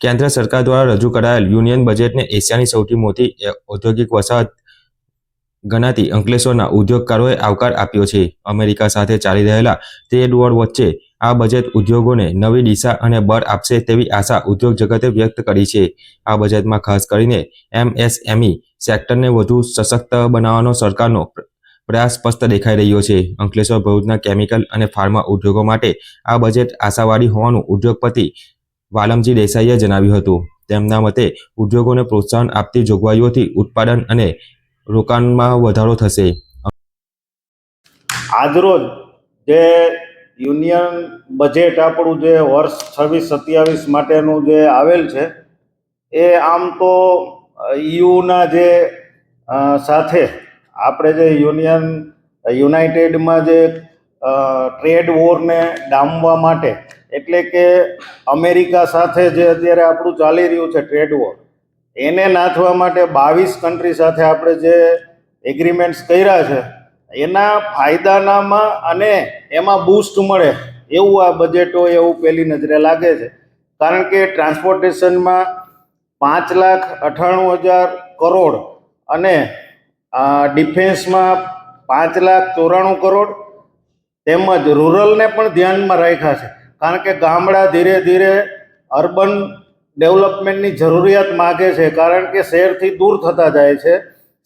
કેન્દ્ર સરકાર દ્વારા રજૂ કરાયેલ યુનિયન બજેટને એશિયાની સૌથી મોટી ઔદ્યોગિક વસાહત ગણાતી અંકલેશ્વરના ઉદ્યોગકારોએ આવકાર આપ્યો છે. અમેરિકા સાથે ચાલી રહેલા ટ્રેડ વોર વચ્ચે આ બજેટ ઉદ્યોગોને નવી દિશા અને બળ આપશે તેવી આશા ઉદ્યોગ જગતે વ્યક્ત કરી છે. આ બજેટમાં ખાસ કરીને એમએસએમઈ સેક્ટરને વધુ સશક્ત બનાવવાનો સરકારનો પ્ર- પ્રયાસ સ્પષ્ટ દેખાઈ રહ્યો છે. અંકલેશ્વર ભરૂચના કેમિકલ અને ફાર્મા ઉદ્યોગો માટે આ બજેટ આશાવાદી હોવાનું ઉદ્યોગપતિ વાલમજી દેસાઈએ જણાવ્યું હતું. તેમના મતે ઉદ્યોગોને પ્રોત્સાહન આપતી જોગવાઈઓથી ઉત્પાદન અને રોકાણમાં વધારો થશે. આજરોજ જે યુનિયન બજેટ આપણું જે વર્ષ છવ્વીસ સત્યાવીસ માટેનું જે આવેલ છે, એ આમ તો યુના જે સાથે આપણે જે યુનિયન, યુનાઇટેડમાં જે ટ્રેડ વોરને ડામવા માટે એટલે કે અમેરિકા સાથે જે અત્યારે આપણું ચાલી રહ્યું છે ટ્રેડ વોર એને નાથવા માટે બાવીસ કન્ટ્રી સાથે આપણે જે એગ્રીમેન્ટ્સ કર્યા છે, એના ફાયદાનામાં અને એમાં બૂસ્ટ મળે એવું આ બજેટ હોય એવું પહેલી નજરે લાગે છે. કારણ કે ટ્રાન્સપોર્ટેશનમાં પાંચ લાખ અઠ્ઠાણું હજાર કરોડ અને ડિફેન્સમાં પાંચ લાખ ચોરાણું કરોડ તેમજ રૂરલને પણ ધ્યાનમાં રાખ્યા છે. કારણ કે ગામડા ધીરે ધીરે અર્બન ડેવલપમેન્ટની જરૂરિયાત માગે છે. કારણ કે શહેરથી દૂર થતા જાય છે.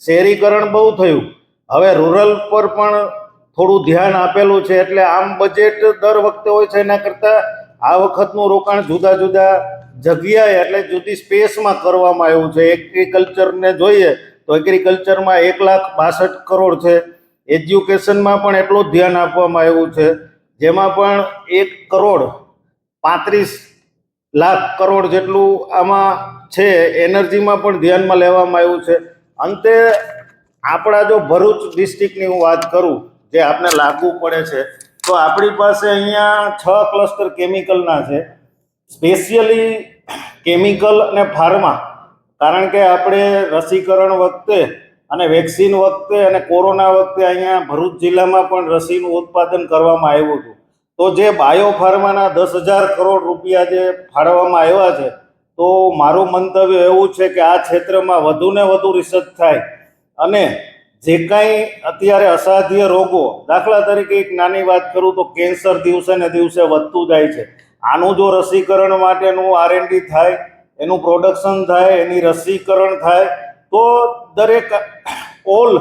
શહેરીકરણ બહુ થયું. હવે રૂરલ પર પણ થોડું ધ્યાન આપેલું છે. એટલે આમ બજેટ દર વખતે હોય છે. એના કરતાં આ વખતનું રોકાણ જુદા જુદા જગ્યાએ એટલે જુદી સ્પેસમાં કરવામાં આવ્યું છે. એગ્રીકલ્ચરને જોઈએ તો એગ્રીકલ્ચરમાં એક લાખ બાસઠ કરોડ છે. એજ્યુકેશનમાં પણ એટલું જ ધ્યાન આપવામાં આવ્યું છે. જેમાં પણ એક કરોડ પાંત્રીસ લાખ કરોડ જેટલું આમાં છે, એનર્જીમાં પણ ધ્યાનમાં લેવામાં આવ્યું છે. અંતે આપણા જો ભરૂચ ડિસ્ટ્રિક્ટની હું વાત કરું, જે આપને લાગુ પડે છે, તો આપણી પાસે અહીંયા છ ક્લસ્ટર કેમિકલના છે. સ્પેશિયલી કેમિકલ અને ફાર્મા. કારણ કે આપણે રસીકરણ વખતે અને વેક્સિન વખતે અને કોરોના વખતે અહીંયા ભરૂચ જિલ્લામાં પણ રસીનું ઉત્પાદન કરવામાં આવ્યું હતું. તો જે બાયો ફાર્માના દસ હજાર કરોડ રૂપિયા જે ફાળવવામાં આવ્યા છે, તો મારું મંતવ્ય એવું છે કે આ ક્ષેત્રમાં વધુને વધુ રિસર્ચ થાય. અને જે કાંઈ અત્યારે અસાધ્ય રોગો, દાખલા તરીકે એક નાની વાત કરું તો કેન્સર દિવસે ને દિવસે વધતું જાય છે. આનું જો રસીકરણ માટેનું આરએનડી થાય, એનું પ્રોડક્શન થાય, એની રસીકરણ થાય તો દરેક ઓલ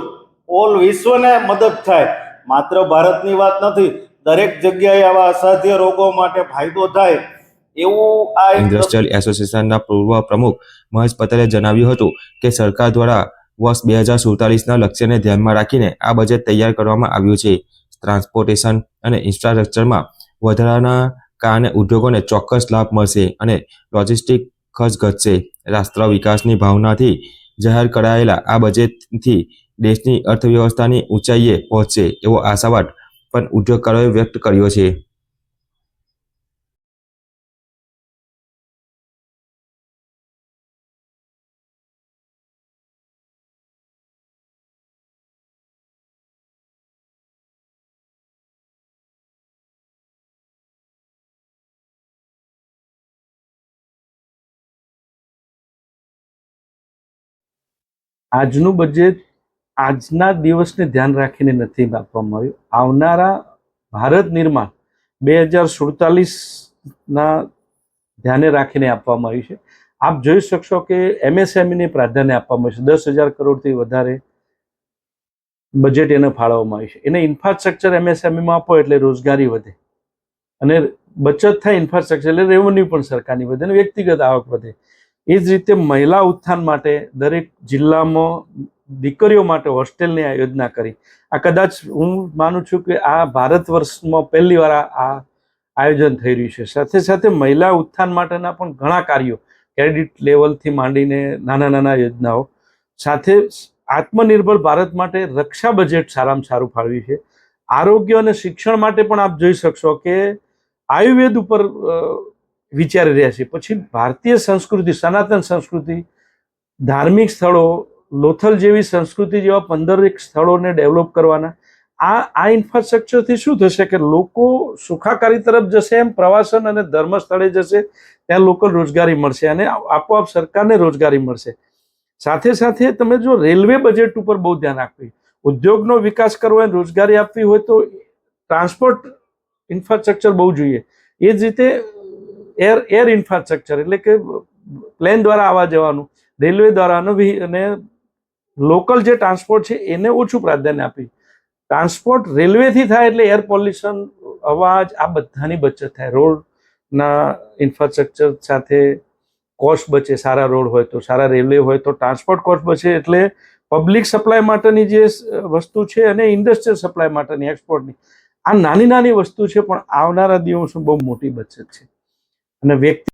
ઓલ વિશ્વને મદદ થાય. માત્ર ભારતની વાત નથી દરેક જગ્યાએ આવા અસાધ્ય રોગો માટે ફાયદો થાય. એવું આ ઇન્ડસ્ટ્રીયલ એસોસિએશનના પૂર્વ પ્રમુખ મહેશ પટેલે જણાવ્યું હતું કે સરકાર દ્વારા વર્ષ બે હજાર સુડતાલીસના લક્ષ્યને ધ્યાનમાં રાખીને આ બજેટ તૈયાર કરવામાં આવ્યું છે. ટ્રાન્સપોર્ટેશન અને ઇન્ફ્રાસ્ટ્રક્ચરમાં વધારાના કારણે ઉદ્યોગોને ચોક્કસ લાભ મળશે અને લોજિસ્ટિક ખર્ચ ઘટશે. રાષ્ટ્ર વિકાસની ભાવનાથી જાહેર કરાયેલા આ બજેટથી દેશની અર્થવ્યવસ્થાની ઊંચાઈએ પહોંચશે એવો આશાવાદ પણ ઉદ્યોગકારોએ વ્યક્ત કર્યો છે. આજનું બજેટ આજના દિવસને ધ્યાન રાખીને નથી આપવામાં આવ્યું. આવનારા ભારત નિર્માણ બે હજાર સુડતાલીસના ધ્યાને રાખીને આપવામાં આવ્યું છે. આપ જોઈ શકશો કે એમએસએમઈને પ્રાધાન્ય આપવામાં આવ્યું છે. દસ હજાર કરોડથી વધારે બજેટ એને ફાળવવામાં આવ્યું છે. એને ઇન્ફ્રાસ્ટ્રક્ચર એમએસએમઈમાં આપો એટલે રોજગારી વધે. અને બચત થાય ઇન્ફ્રાસ્ટ્રક્ચર એટલે રેવન્યુ પણ સરકારની વધે અને વ્યક્તિગત આવક વધે. એ જ રીતે મહિલા ઉત્થાન માટે દરેક જિલ્લામાં દીકરીઓ માટે હોસ્ટેલની આ યોજના કરી. આ કદાચ હું માનું છું કે આ ભારત વર્ષમાં પહેલી વાર આ આયોજન થઈ રહ્યું છે. સાથે સાથે મહિલા ઉત્થાન માટેના પણ ઘણા કાર્યો ક્રેડિટ લેવલથી માંડીને નાના નાના યોજનાઓ. સાથે આત્મનિર્ભર ભારત માટે રક્ષા બજેટ સારામાં સારું ફાળવ્યું છે. આરોગ્ય અને શિક્ષણ માટે પણ આપ જોઈ શકશો કે આયુર્વેદ ઉપર વિચારી રહ્યા છે પછી ભારતીય સંસ્કૃતિ, સનાતન સંસ્કૃતિ, ધાર્મિક સ્થળો, લોથલ જેવી સંસ્કૃતિ જેવા પંદર એક સ્થળોને ડેવલપ કરવાના. આ આ ઇન્ફ્રાસ્ટ્રક્ચરથી શું થશે કે લોકો સુખાકારી તરફ જશે એમ પ્રવાસન અને ધર્મ સ્થળે જશે, ત્યાં લોકલ રોજગારી મળશે અને આપોઆપ સરકારને રોજગારી મળશે. સાથે સાથે તમે જો રેલવે બજેટ ઉપર બહુ ધ્યાન આપવી, ઉદ્યોગનો વિકાસ કરવો હોય રોજગારી આપવી હોય તો ટ્રાન્સપોર્ટ ઇન્ફ્રાસ્ટ્રક્ચર બહુ જોઈએ. એ જ રીતે એર એર ઇન્ફ્રાસ્ટ્રક્ચર એટલે કે પ્લેન દ્વારા આવવા જવાનું રેલવે દ્વારા અને લોકલ જે ટ્રાન્સપોર્ટ છે એને ઓછું પ્રાધાન્ય આપી. ટ્રાન્સપોર્ટ રેલવેથી થાય એટલે એર પોલ્યુશન અવાજ, આ બધાની બચત થાય. રોડના ઇન્ફ્રાસ્ટ્રક્ચર સાથે કોસ્ટ બચે, સારા રોડ હોય તો, સારા રેલવે હોય તો ટ્રાન્સપોર્ટ કોસ્ટ બચે એટલે પબ્લિક સપ્લાય માટેની જે વસ્તુ છે અને ઇન્ડસ્ટ્રીયલ સપ્લાય માટેની એક્સપોર્ટની આ નાની નાની વસ્તુ છે, પણ આવનારા દિવસો બહુ મોટી બચત છે. અને વ્યક્તિ